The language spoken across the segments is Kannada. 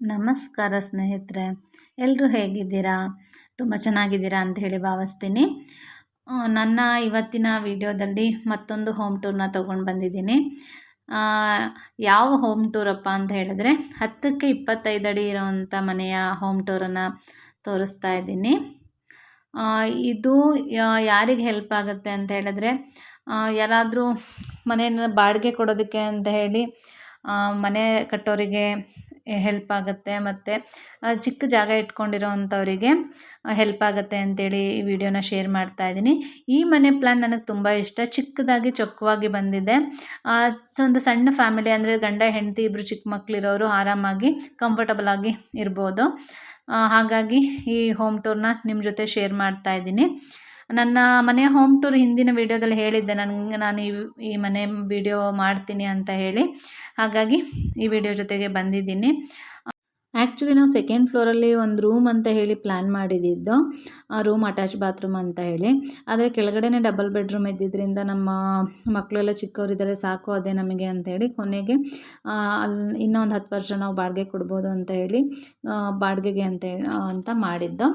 ನಮಸ್ಕಾರ ಸ್ನೇಹಿತರೆ ಎಲ್ಲರೂ ಹೇಗಿದ್ದೀರಾ? ತುಂಬ ಚೆನ್ನಾಗಿದ್ದೀರಾ ಅಂತ ಹೇಳಿ ಭಾವಿಸ್ತೀನಿ. ನನ್ನ ಇವತ್ತಿನ ವಿಡಿಯೋದಲ್ಲಿ ಮತ್ತೊಂದು ಹೋಮ್ ಟೂರ್ನ ತೊಗೊಂಡು ಬಂದಿದ್ದೀನಿ. ಯಾವ ಹೋಮ್ ಟೂರಪ್ಪ ಅಂತ ಹೇಳಿದ್ರೆ, ಹತ್ತಕ್ಕೆ ಇಪ್ಪತ್ತೈದು ಅಡಿ ಇರೋವಂಥ ಮನೆಯ ಹೋಮ್ ಟೂರನ್ನು ತೋರಿಸ್ತಾ ಇದ್ದೀನಿ. ಇದು ಯಾರಿಗೆ ಹೆಲ್ಪ್ ಆಗುತ್ತೆ ಅಂತ ಹೇಳಿದ್ರೆ ಯಾರಾದರೂ ಮನೆಯನ್ನು ಬಾಡಿಗೆ ಕೊಡೋದಕ್ಕೆ ಅಂತ ಹೇಳಿ ಮನೆ ಕಟ್ಟೋರಿಗೆ ಹೆಲ್ಪ್ ಆಗುತ್ತೆ ಮತ್ತು ಚಿಕ್ಕ ಜಾಗ ಇಟ್ಕೊಂಡಿರೋ ಅಂಥವರಿಗೆ ಹೆಲ್ಪ್ ಆಗುತ್ತೆ ಅಂತೇಳಿ ಈ ವಿಡಿಯೋನ ಶೇರ್ ಮಾಡ್ತಾ ಇದ್ದೀನಿ. ಈ ಮನೆ ಪ್ಲ್ಯಾನ್ ನನಗೆ ತುಂಬ ಇಷ್ಟ. ಚಿಕ್ಕದಾಗಿ ಚೊಕ್ಕವಾಗಿ ಬಂದಿದೆ. ಸೊ ಒಂದು ಸಣ್ಣ ಫ್ಯಾಮಿಲಿ ಅಂದರೆ ಗಂಡ, ಹೆಂಡತಿ ಇಬ್ಬರು ಚಿಕ್ಕ ಮಕ್ಕಳಿರೋರು ಆರಾಮಾಗಿ ಕಂಫರ್ಟಬಲ್ ಆಗಿ ಇರ್ಬೋದು. ಹಾಗಾಗಿ ಈ ಹೋಮ್ ಟೂರ್ನ ನಿಮ್ಮ ಜೊತೆ ಶೇರ್ ಮಾಡ್ತಾ ಇದ್ದೀನಿ. ನನ್ನ ಮನೆ ಹೋಮ್ ಟೂರ್ ಹಿಂದಿನ ವೀಡಿಯೋದಲ್ಲಿ ಹೇಳಿದ್ದೆ. ನನಗೆ ನಾನು ಈ ಈ ಮನೆ ವಿಡಿಯೋ ಮಾಡ್ತೀನಿ ಅಂತ ಹೇಳಿ. ಹಾಗಾಗಿ ಈ ವಿಡಿಯೋ ಜೊತೆಗೆ ಬಂದಿದ್ದೀನಿ. ಆ್ಯಕ್ಚುಲಿ ನಾವು ಸೆಕೆಂಡ್ ಫ್ಲೋರಲ್ಲಿ ಒಂದು ರೂಮ್ ಅಂತ ಹೇಳಿ ಪ್ಲ್ಯಾನ್ ಮಾಡಿದ್ದು. ರೂಮ್ ಅಟ್ಯಾಚ್ ಬಾತ್ರೂಮ್ ಅಂತ ಹೇಳಿ. ಆದರೆ ಕೆಳಗಡೆನೇ ಡಬಲ್ ಬೆಡ್ರೂಮ್ ಇದ್ದಿದ್ದರಿಂದ ನಮ್ಮ ಮಕ್ಕಳೆಲ್ಲ ಚಿಕ್ಕವರಿದ್ದಾರೆ, ಸಾಕು ಅದೇ ನಮಗೆ ಅಂತ ಹೇಳಿ ಕೊನೆಗೆ ಅಲ್ಲಿ ಇನ್ನೂ ಹತ್ತು ವರ್ಷ ನಾವು ಬಾಡಿಗೆ ಕೊಡ್ಬೋದು ಅಂತ ಹೇಳಿ ಬಾಡಿಗೆಗೆ ಅಂತ ಅಂತ ಮಾಡಿದ್ದು.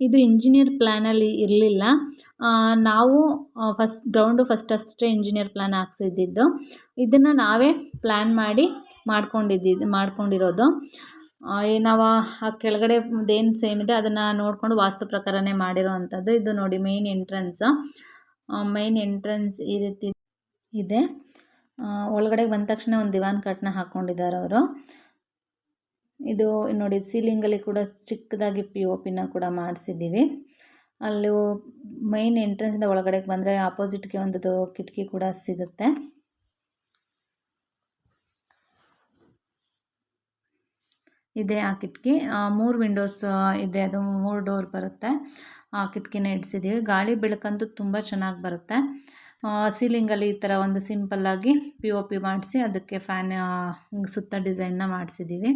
ಇದು ಇಂಜಿನಿಯರ್ ಪ್ಲ್ಯಾನಲ್ಲಿ ಇರಲಿಲ್ಲ. ನಾವು ಫಸ್ಟ್ ಗ್ರೌಂಡು ಫಸ್ಟ್ ಅಷ್ಟೇ ಇಂಜಿನಿಯರ್ ಪ್ಲ್ಯಾನ್ ಹಾಕ್ಸಿದ್ದಿದ್ದು. ಇದನ್ನು ನಾವೇ ಪ್ಲ್ಯಾನ್ ಮಾಡಿ ಮಾಡ್ಕೊಂಡಿದ್ದಿದ್ದು ಮಾಡ್ಕೊಂಡಿರೋದು. ನಾವು ಆ ಕೆಳಗಡೆ ಏನು ಸೇಮ್ ಇದೆ ಅದನ್ನು ನೋಡಿಕೊಂಡು ವಾಸ್ತು ಪ್ರಕಾರನೇ ಮಾಡಿರೋ ಅಂಥದ್ದು ಇದು ನೋಡಿ ಮೇಯ್ನ್ ಎಂಟ್ರೆನ್ಸ್ ಮೇಯ್ನ್ ಎಂಟ್ರೆನ್ಸ್ ಈ ರೀತಿ ಇದೆ. ಒಳಗಡೆ ಬಂದ ತಕ್ಷಣ ಒಂದು ದಿವಾನ್ ಕಟ್ನ ಹಾಕ್ಕೊಂಡಿದ್ದಾರೆ ಅವರು. ಇದು ನೋಡಿ ಸೀಲಿಂಗಲ್ಲಿ ಕೂಡ ಚಿಕ್ಕದಾಗಿ ಪಿ ಒ ಪಿನ ಕೂಡ ಮಾಡಿಸಿದ್ದೀವಿ. ಅಲ್ಲಿ ಮೈನ್ ಎಂಟ್ರೆನ್ಸಿಂದ ಒಳಗಡೆ ಬಂದರೆ ಆಪೋಸಿಟ್ಗೆ ಒಂದು ಕಿಟಕಿ ಕೂಡ ಸಿಗುತ್ತೆ. ಇದೆ ಆ ಕಿಟಕಿ. ಮೂರು ವಿಂಡೋಸ್ ಇದೆ. ಅದು ಮೂರು ಡೋರ್ ಬರುತ್ತೆ. ಆ ಕಿಟಕಿನ ಇಡ್ಸಿದ್ದೀವಿ. ಗಾಳಿ ಬೆಳಕಂತೂ ತುಂಬ ಚೆನ್ನಾಗಿ ಬರುತ್ತೆ. ಸೀಲಿಂಗಲ್ಲಿ ಈ ಥರ ಒಂದು ಸಿಂಪಲ್ಲಾಗಿ ಪಿ ಒ ಪಿ ಮಾಡಿಸಿ, ಅದಕ್ಕೆ ಫ್ಯಾನ್ ಸುತ್ತ ಡಿಸೈನ್ನ ಮಾಡಿಸಿದ್ದೀವಿ.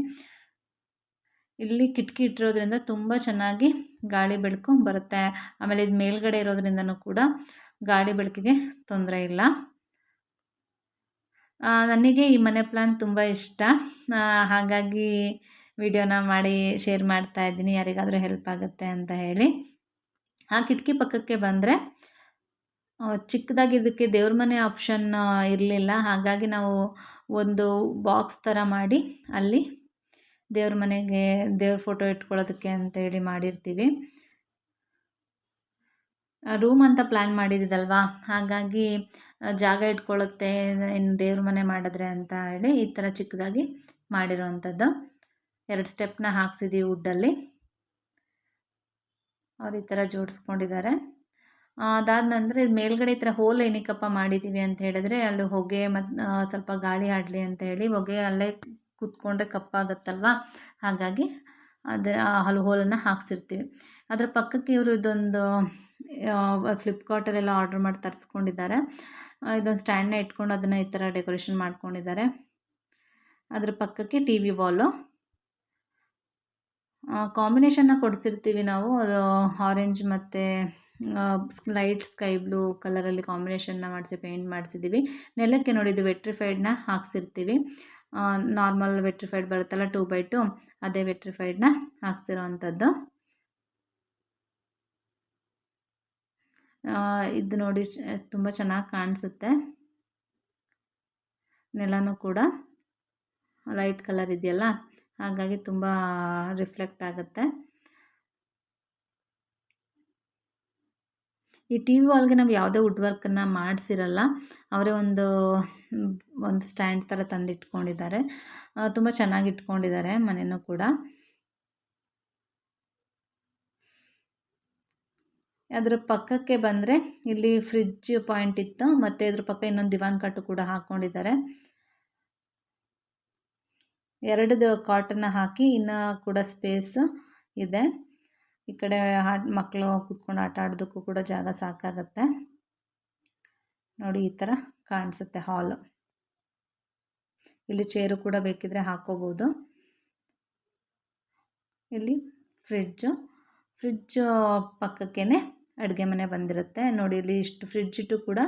ಇಲ್ಲಿ ಕಿಟಕಿ ಇಟ್ಟಿರೋದ್ರಿಂದ ತುಂಬ ಚೆನ್ನಾಗಿ ಗಾಳಿ ಬೆಳಕು ಬರುತ್ತೆ. ಆಮೇಲೆ ಇದು ಮೇಲ್ಗಡೆ ಇರೋದ್ರಿಂದನೂ ಕೂಡ ಗಾಳಿ ಬೆಳಕಿಗೆ ತೊಂದರೆ ಇಲ್ಲ. ನನಗೆ ಈ ಮನೆ ಪ್ಲಾನ್ ತುಂಬ ಇಷ್ಟ. ಹಾಗಾಗಿ ವಿಡಿಯೋನ ಮಾಡಿ ಶೇರ್ ಮಾಡ್ತಾ ಇದ್ದೀನಿ. ಯಾರಿಗಾದರೂ ಹೆಲ್ಪ್ ಆಗುತ್ತೆ ಅಂತ ಹೇಳಿ. ಆ ಕಿಟಕಿ ಪಕ್ಕಕ್ಕೆ ಬಂದರೆ ಚಿಕ್ಕದಾಗಿ ಇದಕ್ಕೆ ದೇವ್ರ ಮನೆ ಆಪ್ಷನ್ ಇರಲಿಲ್ಲ. ಹಾಗಾಗಿ ನಾವು ಒಂದು ಬಾಕ್ಸ್ ಥರ ಮಾಡಿ ಅಲ್ಲಿ ದೇವ್ರ ಮನೆಗೆ ದೇವ್ರ ಫೋಟೋ ಇಟ್ಕೊಳ್ಳೋದಕ್ಕೆ ಅಂತೇಳಿ ಮಾಡಿರ್ತೀವಿ. ರೂಮ್ ಅಂತ ಪ್ಲ್ಯಾನ್ ಮಾಡಿದ್ದಿದಲ್ವಾ ಹಾಗಾಗಿ ಜಾಗ ಇಟ್ಕೊಳ್ಳುತ್ತೆ, ಇನ್ನು ದೇವ್ರ ಮನೆ ಮಾಡಿದ್ರೆ ಅಂತ ಹೇಳಿ ಈ ಥರ ಚಿಕ್ಕದಾಗಿ ಮಾಡಿರೋವಂಥದ್ದು. ಎರಡು ಸ್ಟೆಪ್ನ ಹಾಕ್ಸಿದ್ದೀವಿ ವುಡ್ಡಲ್ಲಿ ಅವ್ರು ಈ ಥರ ಜೋಡಿಸ್ಕೊಂಡಿದ್ದಾರೆ. ಅದಾದ ನಂತರ ಮೇಲ್ಗಡೆ ಈ ಥರ ಹೋಲ್ ಏನಕ್ಕಪ್ಪ ಮಾಡಿದ್ದೀವಿ ಅಂತ ಹೇಳಿದ್ರೆ, ಅಲ್ಲಿ ಹೊಗೆ ಮತ್ತು ಸ್ವಲ್ಪ ಗಾಳಿ ಆಡಲಿ ಅಂತ ಹೇಳಿ ಹೊಗೆ ಅಲ್ಲೇ ಕೂತ್ಕೊಂಡ್ರೆ ಕಪ್ಪಾಗತ್ತಲ್ವ? ಹಾಗಾಗಿ ಅದರ ಹಲ್ ಹೋಲನ್ನು ಹಾಕ್ಸಿರ್ತೀವಿ. ಅದರ ಪಕ್ಕಕ್ಕೆ ಇವರು ಇದೊಂದು ಫ್ಲಿಪ್ಕಾರ್ಟಲ್ಲೆಲ್ಲ ಆರ್ಡ್ರ್ ಮಾಡಿ ತರಿಸ್ಕೊಂಡಿದ್ದಾರೆ. ಇದೊಂದು ಸ್ಟ್ಯಾಂಡ್ನ ಇಟ್ಕೊಂಡು ಅದನ್ನು ಈ ಥರ ಡೆಕೋರೇಷನ್ ಮಾಡ್ಕೊಂಡಿದ್ದಾರೆ. ಅದರ ಪಕ್ಕಕ್ಕೆ ಟಿ ವಿ ವಾಲು ಕಾಂಬಿನೇಷನ್ನ ಕೊಡಿಸಿರ್ತೀವಿ ನಾವು. ಅದು ಆರೆಂಜ್ ಮತ್ತು ಲೈಟ್ ಸ್ಕೈ ಬ್ಲೂ ಕಲರಲ್ಲಿ ಕಾಂಬಿನೇಷನ್ನ ಮಾಡಿಸಿ ಪೇಂಟ್ ಮಾಡಿಸಿದ್ದೀವಿ ನೆಲಕ್ಕೆ ನೋಡಿ, ಇದು ವೆಟ್ರಿಫೈಡ್ನ ಹಾಕ್ಸಿರ್ತೀವಿ. ನಾರ್ಮಲ್ ವೆಟ್ರಿಫೈಡ್ ಬರುತ್ತಲ್ಲ ಟೂ ಬೈ ಟು ಅದೇ ವೆಟ್ರಿಫೈಡ್ನ ಹಾಕ್ಸಿರೋ ಅಂಥದ್ದು ಇದು ನೋಡಿ ತುಂಬ ಚೆನ್ನಾಗಿ ಕಾಣಿಸುತ್ತೆ. ನೆಲನೂ ಕೂಡ ಲೈಟ್ ಕಲರ್ ಇದೆಯಲ್ಲ, ಹಾಗಾಗಿ ತುಂಬ ರಿಫ್ಲೆಕ್ಟ್ ಆಗುತ್ತೆ. ಈ ಟಿ ವಿ ವಾಲ್ಗೆ ನಾವು ಯಾವುದೇ ವುಡ್ ವರ್ಕನ್ನು ಮಾಡಿಸಿರಲ್ಲ, ಅವರೇ ಒಂದು ಒಂದು ಸ್ಟ್ಯಾಂಡ್ ಥರ ತಂದಿಟ್ಕೊಂಡಿದ್ದಾರೆ. ತುಂಬ ಚೆನ್ನಾಗಿ ಇಟ್ಕೊಂಡಿದ್ದಾರೆ ಮನೆಯೂ ಕೂಡ. ಅದರ ಪಕ್ಕಕ್ಕೆ ಬಂದರೆ ಇಲ್ಲಿ ಫ್ರಿಡ್ಜ್ ಪಾಯಿಂಟ್ ಇತ್ತು, ಮತ್ತು ಇದ್ರ ಪಕ್ಕ ಇನ್ನೊಂದು ದಿವಾನ್ ಕಟ್ಟು ಕೂಡ ಹಾಕ್ಕೊಂಡಿದ್ದಾರೆ ಎರಡು ಕಾಟನ್ನ ಹಾಕಿ ಇನ್ನೂ ಕೂಡ ಸ್ಪೇಸ್ ಇದೆ. ಈ ಕಡೆ ಆಟ ಮಕ್ಕಳು ಕೂತ್ಕೊಂಡು ಆಟ ಆಡೋದಕ್ಕೂ ಕೂಡ ಜಾಗ ಸಾಕಾಗತ್ತೆ. ನೋಡಿ ಈ ಥರ ಕಾಣಿಸುತ್ತೆ ಹಾಲು. ಇಲ್ಲಿ ಚೇರು ಕೂಡ ಬೇಕಿದ್ರೆ ಹಾಕೋಬೋದು ಇಲ್ಲಿ ಫ್ರಿಡ್ಜು, ಫ್ರಿಡ್ಜ್ ಪಕ್ಕಕ್ಕೇ ಅಡುಗೆ ಮನೆ ಬಂದಿರುತ್ತೆ. ನೋಡಿ ಇಲ್ಲಿ ಇಷ್ಟು ಫ್ರಿಡ್ಜ್ ಇಟ್ಟು ಕೂಡ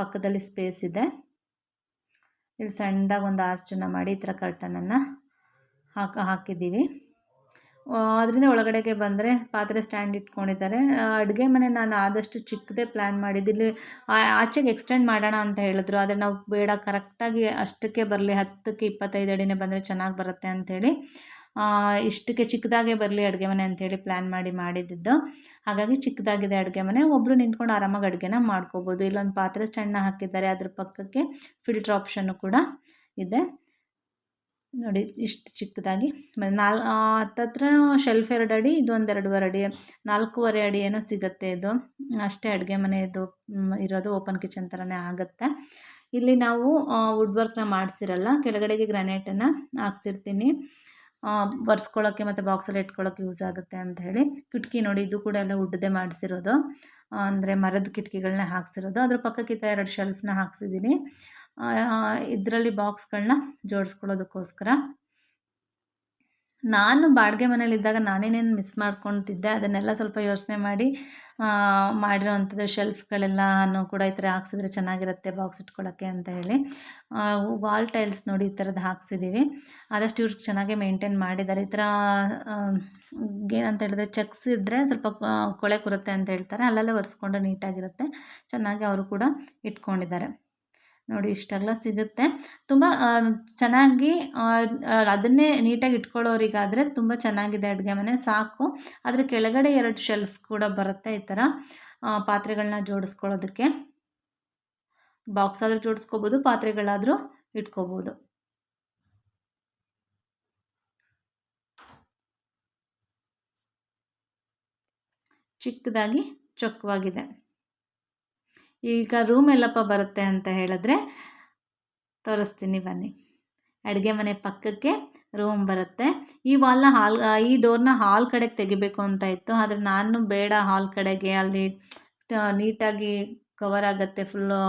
ಪಕ್ಕದಲ್ಲಿ ಸ್ಪೇಸ್ ಇದೆ. ಇಲ್ಲಿ ಸಣ್ಣದಾಗಿ ಒಂದು ಆರ್ಚನ್ನು ಮಾಡಿ ಈ ಥರ ಕರ್ಟನನ್ನು ಹಾಕ, ಹಾಕಿದ್ದೀವಿ. ಅದರಿಂದ ಒಳಗಡೆಗೆ ಬಂದರೆ ಪಾತ್ರೆ ಸ್ಟ್ಯಾಂಡ್ ಇಟ್ಕೊಂಡಿದ್ದಾರೆ. ಅಡುಗೆ ಮನೆ ನಾನು ಆದಷ್ಟು ಚಿಕ್ಕದೇ ಪ್ಲ್ಯಾನ್ ಮಾಡಿದ್ದು. ಇಲ್ಲಿ ಆಚೆಗೆ ಎಕ್ಸ್ಟೆಂಡ್ ಮಾಡೋಣ ಅಂತ ಹೇಳಿದ್ರು. ಆದರೆ ನಾವು ಬೇಡ ಕರೆಕ್ಟಾಗಿ ಅಷ್ಟಕ್ಕೆ ಬರಲಿ, ಹತ್ತಕ್ಕೆ ಇಪ್ಪತ್ತೈದು ಅಡಿನೇ ಬಂದರೆ ಚೆನ್ನಾಗಿ ಬರುತ್ತೆ ಅಂಥೇಳಿ ಇಷ್ಟಕ್ಕೆ ಚಿಕ್ಕದಾಗೆ ಬರಲಿ ಅಡುಗೆ ಮನೆ ಅಂಥೇಳಿ ಪ್ಲ್ಯಾನ್ ಮಾಡಿ ಮಾಡಿದ್ದು. ಹಾಗಾಗಿ ಚಿಕ್ಕದಾಗಿದೆ ಅಡುಗೆ ಮನೆ. ಒಬ್ಬರು ನಿಂತ್ಕೊಂಡು ಆರಾಮಾಗಿ ಅಡುಗೆನ ಮಾಡ್ಕೋಬೋದು. ಇಲ್ಲೊಂದು ಪಾತ್ರೆ ಸ್ಟ್ಯಾಂಡ್ನ ಹಾಕಿದ್ದಾರೆ. ಅದ್ರ ಪಕ್ಕಕ್ಕೆ ಫಿಲ್ಟ್ರ್ ಆಪ್ಷನ್ನು ಕೂಡ ಇದೆ. ನೋಡಿ, ಇಷ್ಟು ಚಿಕ್ಕದಾಗಿ. ನಾಲ್ ಹತ್ತತ್ರ ಶೆಲ್ಫ್ ಎರಡು ಅಡಿ, ಇದೊಂದು ಎರಡೂವರೆ ಅಡಿ, ನಾಲ್ಕೂವರೆ ಅಡಿ ಏನೋ ಸಿಗುತ್ತೆ ಇದು. ಅಷ್ಟೇ ಅಡುಗೆ ಮನೆಯದು ಇರೋದು ಓಪನ್ ಕಿಚನ್ ಥರನೇ ಆಗುತ್ತೆ. ಇಲ್ಲಿ ನಾವು ವುಡ್ ವರ್ಕ್ನ ಮಾಡಿಸಿರಲ್ಲ, ಕೆಳಗಡೆಗೆ ಗ್ರಾನೈಟನ್ನು ಹಾಕ್ಸಿರ್ತೀನಿ. ಒರೆಸ್ಕೊಳ್ಳೋಕ್ಕೆ ಮತ್ತು ಬಾಕ್ಸಲ್ಲಿ ಇಟ್ಕೊಳ್ಳೋಕೆ ಯೂಸ್ ಆಗುತ್ತೆ ಅಂತ ಹೇಳಿ. ಕಿಟಕಿ ನೋಡಿ, ಇದು ಕೂಡ ಎಲ್ಲ ಉಡ್ಡದೆ ಮಾಡಿಸಿರೋದು. ಅಂದರೆ ಮರದ ಕಿಟಕಿಗಳನ್ನ ಹಾಕ್ಸಿರೋದು. ಅದ್ರ ಪಕ್ಕಕ್ಕಿಂತ ಎರಡು ಶೆಲ್ಫ್ನ ಹಾಕ್ಸಿದ್ದೀನಿ ಇದರಲ್ಲಿ ಬಾಕ್ಸ್ಗಳನ್ನ ಜೋಡಿಸ್ಕೊಳ್ಳೋದಕ್ಕೋಸ್ಕರ. ನಾನು ಬಾಡಿಗೆ ಮನೇಲಿದ್ದಾಗ ನಾನೇನೇನು ಮಿಸ್ ಮಾಡ್ಕೊತಿದ್ದೆ, ಅದನ್ನೆಲ್ಲ ಸ್ವಲ್ಪ ಯೋಚನೆ ಮಾಡಿ ಮಾಡಿರೋವಂಥದ್ದು ಶೆಲ್ಫ್ಗಳೆಲ್ಲನೂ ಕೂಡ ಈ ಥರ ಹಾಕ್ಸಿದ್ರೆ ಚೆನ್ನಾಗಿರುತ್ತೆ ಬಾಕ್ಸ್ ಇಟ್ಕೊಳ್ಳೋಕ್ಕೆ ಅಂತ ಹೇಳಿ. ವಾಲ್ ಟೈಲ್ಸ್ ನೋಡಿ ಈ ಥರದ್ದು ಹಾಕ್ಸಿದ್ದೀವಿ ಆದಷ್ಟು ಇವ್ರಿಗೆ ಚೆನ್ನಾಗೇ ಮೇಂಟೈನ್ ಮಾಡಿದ್ದಾರೆ. ಈ ಥರ ಏನಂತ ಹೇಳಿದ್ರೆ ಚೆಕ್ಸ್ ಇದ್ದರೆ ಸ್ವಲ್ಪ ಕೊಳೆ ಕುರುತ್ತೆ ಅಂತ ಹೇಳ್ತಾರೆ, ಅಲ್ಲಲ್ಲೇ ಒರೆಸ್ಕೊಂಡು ನೀಟಾಗಿರುತ್ತೆ. ಚೆನ್ನಾಗಿ ಅವರು ಕೂಡ ಇಟ್ಕೊಂಡಿದ್ದಾರೆ. ನೋಡಿ ಇಷ್ಟೆಲ್ಲ ಸಿಗುತ್ತೆ. ತುಂಬ ಚೆನ್ನಾಗಿ ಅದನ್ನೇ ನೀಟಾಗಿ ಇಟ್ಕೊಳ್ಳೋರಿಗಾದರೆ ತುಂಬ ಚೆನ್ನಾಗಿದೆ ಅಡುಗೆ ಮನೆ. ಸಾಕು. ಅದರ ಕೆಳಗಡೆ ಎರಡು ಶೆಲ್ಫ್ ಕೂಡ ಬರುತ್ತೆ ಈ ಥರ ಪಾತ್ರೆಗಳನ್ನ ಜೋಡಿಸ್ಕೊಳ್ಳೋದಕ್ಕೆ. ಬಾಕ್ಸ್ ಆದರೂ ಜೋಡಿಸ್ಕೋಬೋದು, ಪಾತ್ರೆಗಳಾದರೂ ಇಟ್ಕೋಬೋದು. ಚಿಕ್ಕದಾಗಿ, ಚೊಕ್ಕವಾಗಿದೆ. ಈಗ ರೂಮ್ ಎಲ್ಲಪ್ಪ ಬರುತ್ತೆ ಅಂತ ಹೇಳಿದ್ರೆ, ತೋರಿಸ್ತೀನಿ ಬನ್ನಿ. ಅಡುಗೆ ಮನೆ ಪಕ್ಕಕ್ಕೆ ರೂಮ್ ಬರುತ್ತೆ. ಈ ವಾಲ್ನ ಹಾಲ್ ಈ ಡೋರ್ನ ಹಾಲ್ ಕಡೆಗೆ ತೆಗಿಬೇಕು ಅಂತ ಇತ್ತು. ಆದರೆ ನಾನು ಬೇಡ ಹಾಲ್ ಕಡೆಗೆ, ಅಲ್ಲಿ ನೀಟಾಗಿ ಕವರ್ ಆಗುತ್ತೆ ಫುಲ್ಲು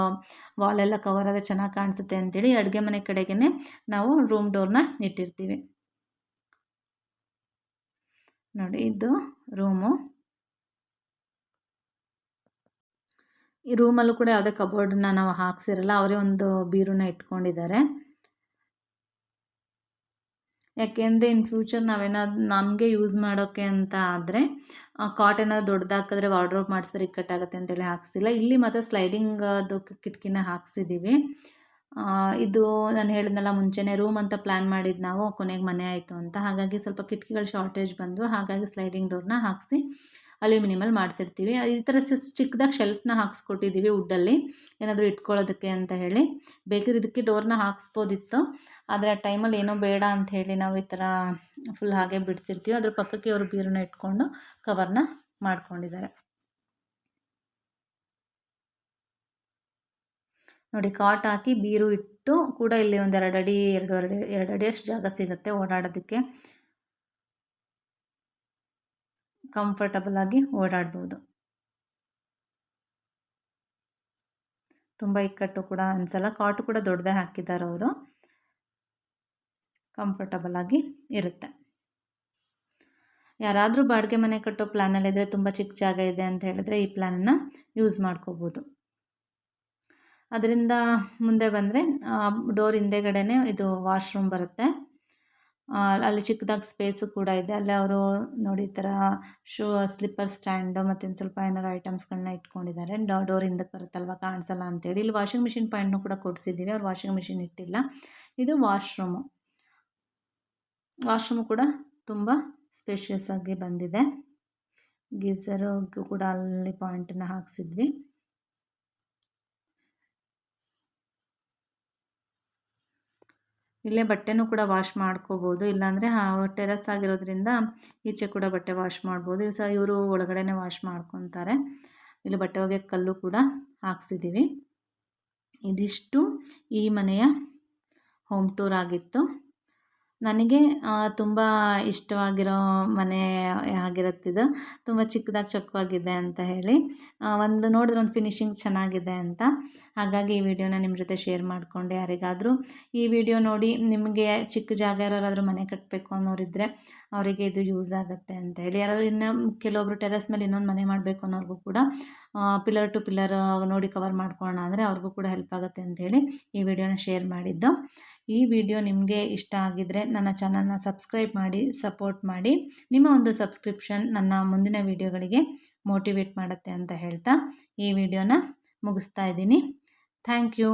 ವಾಲೆಲ್ಲ ಕವರ್ ಆದರೆ ಚೆನ್ನಾಗಿ ಕಾಣಿಸುತ್ತೆ ಅಂತೇಳಿ ಅಡುಗೆ ಮನೆ ಕಡೆಗೆ ನಾವು ರೂಮ್ ಡೋರ್ನ ಇಟ್ಟಿರ್ತೀವಿ. ನೋಡಿ, ಇದು ರೂಮು ಈ ರೂಮಲ್ಲೂ ಕೂಡ ಯಾವುದೇ ಕಬೋರ್ಡನ್ನ ನಾವು ಹಾಕ್ಸಿರಲ್ಲ, ಅವರೇ ಒಂದು ಬೀರೂನ ಇಟ್ಕೊಂಡಿದ್ದಾರೆ. ಯಾಕೆಂದರೆ ಇನ್ ಫ್ಯೂಚರ್ ನಾವೇನಾದ್ರು ನಮಗೆ ಯೂಸ್ ಮಾಡೋಕ್ಕೆ ಅಂತ ಆದರೆ ಕಾಟ್ ಏನಾದ್ರು ದೊಡ್ಡದಾಕಿದ್ರೆ ವಾರ್ಡ್ರೋಬ್ ಮಾಡಿಸಿದ್ರೆ ಇಕ್ಕಟ್ಟಾಗುತ್ತೆ ಅಂತೇಳಿ ಹಾಕ್ಸಿಲ್ಲ. ಇಲ್ಲಿ ಮತ್ತು ಸ್ಲೈಡಿಂಗ್ ಅದು ಕಿಟಕಿನ ಹಾಕ್ಸಿದ್ದೀವಿ ಇದು ನಾನು ಹೇಳಿದ್ನಲ್ಲ, ಮುಂಚೆನೇ ರೂಮ್ ಅಂತ ಪ್ಲ್ಯಾನ್ ಮಾಡಿದ್ದು ನಾವು, ಕೊನೆಗೆ ಮನೆ ಆಯಿತು ಅಂತ. ಹಾಗಾಗಿ ಸ್ವಲ್ಪ ಕಿಟಕಿಗಳು ಶಾರ್ಟೇಜ್ ಬಂದು ಹಾಗಾಗಿ ಸ್ಲೈಡಿಂಗ್ ಡೋರ್ನ ಹಾಕಿಸಿ ಅಲ್ಯೂಮಿನಿಯಮಲ್ಲಿ ಮಾಡಿಸಿರ್ತೀವಿ. ಈ ಥರ ಚಿಕ್ಕದಾಗಿ ಶೆಲ್ಫ್ನ ಹಾಕ್ಸ್ಕೊಟ್ಟಿದ್ದೀವಿ ವುಡ್ಡಲ್ಲಿ. ಏನಾದರೂ ಇಟ್ಕೊಳ್ಳೋದಕ್ಕೆ ಅಂತ ಹೇಳಿ. ಬೇಕಿದ್ರೆ ಇದಕ್ಕೆ ಡೋರ್ನ ಹಾಕ್ಸ್ಬೋದಿತ್ತು. ಆದರೆ ಆ ಟೈಮಲ್ಲಿ ಏನೋ ಬೇಡ ಅಂತ ಹೇಳಿ ನಾವು ಈ ಥರ ಫುಲ್ ಹಾಗೆ ಬಿಡಿಸಿರ್ತೀವಿ. ಅದ್ರ ಪಕ್ಕಕ್ಕೆ ಅವರು ಬೀರನ್ನ ಇಟ್ಕೊಂಡು ಕವರ್ನ ಮಾಡ್ಕೊಂಡಿದ್ದಾರೆ. ನೋಡಿ, ಕಾಟ್ ಹಾಕಿ ಬೀರು ಇಟ್ಟು ಕೂಡ ಇಲ್ಲಿ ಒಂದು ಎರಡು ಅಡಿ ಎರಡು ಎರಡು ಅಡಿ ಅಷ್ಟು ಜಾಗ ಸಿಗುತ್ತೆ ಓಡಾಡೋದಕ್ಕೆ. ಕಂಫರ್ಟಬಲ್ ಆಗಿ ಓಡಾಡ್ಬೋದು. ತುಂಬ ಇಕ್ಕಟ್ಟು ಕೂಡ ಅನಿಸಲ್ಲ ಕಾಟು ಕೂಡ ದೊಡ್ಡದೇ ಹಾಕಿದ್ದಾರೆ ಅವರು. ಕಂಫರ್ಟಬಲ್ ಆಗಿ ಇರುತ್ತೆ. ಯಾರಾದರೂ ಬಾಡಿಗೆ ಮನೆ ಕಟ್ಟೋ ಪ್ಲ್ಯಾನಲ್ಲಿದ್ದರೆ ತುಂಬ ಚಿಕ್ಕ ಜಾಗ ಇದೆ ಅಂತ ಹೇಳಿದ್ರೆ ಈ ಪ್ಲ್ಯಾನನ್ನು ಯೂಸ್ ಮಾಡ್ಕೋಬೋದು. ಅದರಿಂದ ಮುಂದೆ ಬಂದರೆ ಡೋರ್ ಹಿಂದೆಗಡೆನೇ ಇದು ವಾಶ್ರೂಮ್ ಬರುತ್ತೆ. ಅಲ್ಲಿ ಚಿಕ್ಕದಾಗಿ ಸ್ಪೇಸು ಕೂಡ ಇದೆ. ಅಲ್ಲಿ ಅವರು ನೋಡಿ ಈ ಥರ ಶೂ ಸ್ಲಿಪ್ಪರ್ ಸ್ಟ್ಯಾಂಡು ಮತ್ತೆ ಸ್ವಲ್ಪ ಏನಾರು ಐಟಮ್ಸ್ಗಳನ್ನ ಇಟ್ಕೊಂಡಿದ್ದಾರೆ ಡೋರ್ ಹಿಂದಕ್ಕೆ ಬರುತ್ತಲ್ವ, ಕಾಣಿಸಲ್ಲ ಅಂತೇಳಿ. ಇಲ್ಲಿ ವಾಷಿಂಗ್ ಮಿಷಿನ್ ಪಾಯಿಂಟ್ನು ಕೂಡ ಕೊಡಿಸಿದ್ದೀವಿ ಅವ್ರು ವಾಷಿಂಗ್ ಮಿಷಿನ್ ಇಟ್ಟಿಲ್ಲ. ಇದು ವಾಶ್ರೂಮ್ ವಾಶ್ರೂಮು ಕೂಡ ತುಂಬ ಸ್ಪೇಷಿಯಸ್ ಆಗಿ ಬಂದಿದೆ. ಗೀಸರು ಕೂಡ ಅಲ್ಲಿ ಪಾಯಿಂಟನ್ನು ಹಾಕ್ಸಿದ್ವಿ. ಇಲ್ಲೇ ಬಟ್ಟೆನೂ ಕೂಡ ವಾಶ್ ಮಾಡ್ಕೋಬೋದು. ಇಲ್ಲಾಂದರೆ ಟೆರಸ್ ಆಗಿರೋದ್ರಿಂದ ಈಚೆ ಕೂಡ ಬಟ್ಟೆ ವಾಶ್ ಮಾಡ್ಬೋದು. ಇವು ಸಹ ಇವರು ಒಳಗಡೆನೆ ವಾಶ್ ಮಾಡ್ಕೊತಾರೆ. ಇಲ್ಲಿ ಬಟ್ಟೆ ಒಗೆ ಕಲ್ಲು ಕೂಡ ಹಾಕ್ಸಿದ್ದೀವಿ ಇದಿಷ್ಟು ಈ ಮನೆಯ ಹೋಮ್ ಟೂರ್ ಆಗಿತ್ತು. ನನಗೆ ತುಂಬ ಇಷ್ಟವಾಗಿರೋ ಮನೆ ಆಗಿರುತ್ತಿದ್ದು ತುಂಬ ಚಿಕ್ಕದಾಗಿ ಚೊಕ್ಕವಾಗಿದೆ ಅಂತ ಹೇಳಿ. ಒಂದು ನೋಡಿದ್ರೆ ಒಂದು ಫಿನಿಶಿಂಗ್ ಚೆನ್ನಾಗಿದೆ ಅಂತ. ಹಾಗಾಗಿ ಈ ವಿಡಿಯೋನ ನಿಮ್ಮ ಜೊತೆ ಶೇರ್ ಮಾಡಿಕೊಂಡೆ. ಯಾರಿಗಾದರೂ ಈ ವಿಡಿಯೋ ನೋಡಿ ನಿಮಗೆ ಚಿಕ್ಕ ಜಾಗ ಯಾರಾದರೂ ಮನೆ ಕಟ್ಟಬೇಕು ಅನ್ನೋರಿದ್ದರೆ ಅವರಿಗೆ ಇದು ಯೂಸ್ ಆಗುತ್ತೆ ಅಂತ ಹೇಳಿ. ಯಾರಾದರೂ ಇನ್ನು ಕೆಲವೊಬ್ರು ಟೆರೆಸ್ ಮೇಲೆ ಇನ್ನೊಂದು ಮನೆ ಮಾಡಬೇಕು ಅನ್ನೋರಿಗೂ ಕೂಡ ಪಿಲ್ಲರ್ ಟು ಪಿಲ್ಲರ್ ನೋಡಿ ಕವರ್ ಮಾಡ್ಕೊಳ್ಳೋಣ ಅಂದರೆ ಅವ್ರಿಗೂ ಕೂಡ ಹೆಲ್ಪ್ ಆಗುತ್ತೆ ಅಂತ ಹೇಳಿ ಈ ವಿಡಿಯೋನ ಶೇರ್ ಮಾಡಿದ್ದು. ಈ ವಿಡಿಯೋ ನಿಮಗೆ ಇಷ್ಟ ಆಗಿದ್ದರೆ ನನ್ನ ಚಾನಲ್ನ ಸಬ್ಸ್ಕ್ರೈಬ್ ಮಾಡಿ ಸಪೋರ್ಟ್ ಮಾಡಿ. ನಿಮ್ಮ ಒಂದು ಸಬ್ಸ್ಕ್ರಿಪ್ಷನ್ ನನ್ನ ಮುಂದಿನ ವಿಡಿಯೋಗಳಿಗೆ ಮೋಟಿವೇಟ್ ಮಾಡುತ್ತೆ ಅಂತ ಹೇಳ್ತಾ ಈ ವಿಡಿಯೋನ ಮುಗಿಸ್ತಾ ಇದ್ದೀನಿ. Thank you